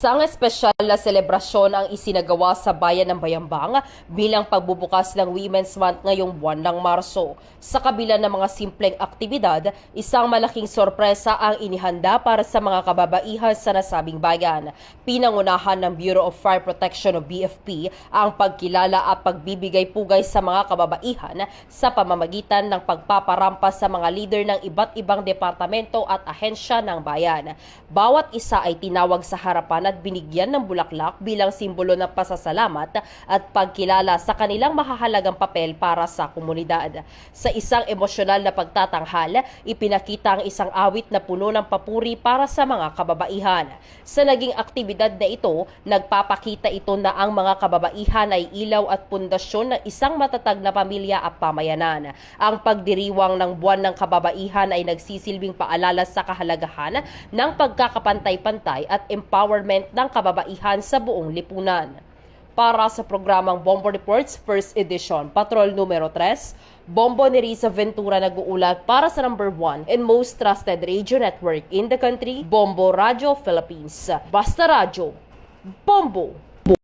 Isang espesyal na selebrasyon ang isinagawa sa bayan ng Bayambang bilang pagbubukas ng Women's Month ngayong buwan ng Marso. Sa kabila ng mga simpleng aktibidad, isang malaking sorpresa ang inihanda para sa mga kababaihan sa nasabing bayan. Pinangunahan ng Bureau of Fire Protection o BFP ang pagkilala at pagbibigay pugay sa mga kababaihan sa pamamagitan ng pagpaparampas sa mga leader ng iba't ibang departamento at ahensya ng bayan. Bawat isa ay tinawag sa harapan at binigyan ng bulaklak bilang simbolo ng pasasalamat at pagkilala sa kanilang mahahalagang papel para sa komunidad. Sa isang emosyonal na pagtatanghal, ipinakita ang isang awit na puno ng papuri para sa mga kababaihan. Sa naging aktibidad na ito, nagpapakita ito na ang mga kababaihan ay ilaw at pundasyon ng isang matatag na pamilya at pamayanan. Ang pagdiriwang ng buwan ng kababaihan ay nagsisilbing paalala sa kahalagahan ng pagkakapantay-pantay at empowerment ng kababaihan sa buong lipunan. Para sa programang Bombo Reports First Edition, Patrol numero 3, Bombo ni Risa Ventura nag-uulat para sa number 1 and most trusted radio network in the country, Bombo Radio Philippines. Basta Radio, Bombo!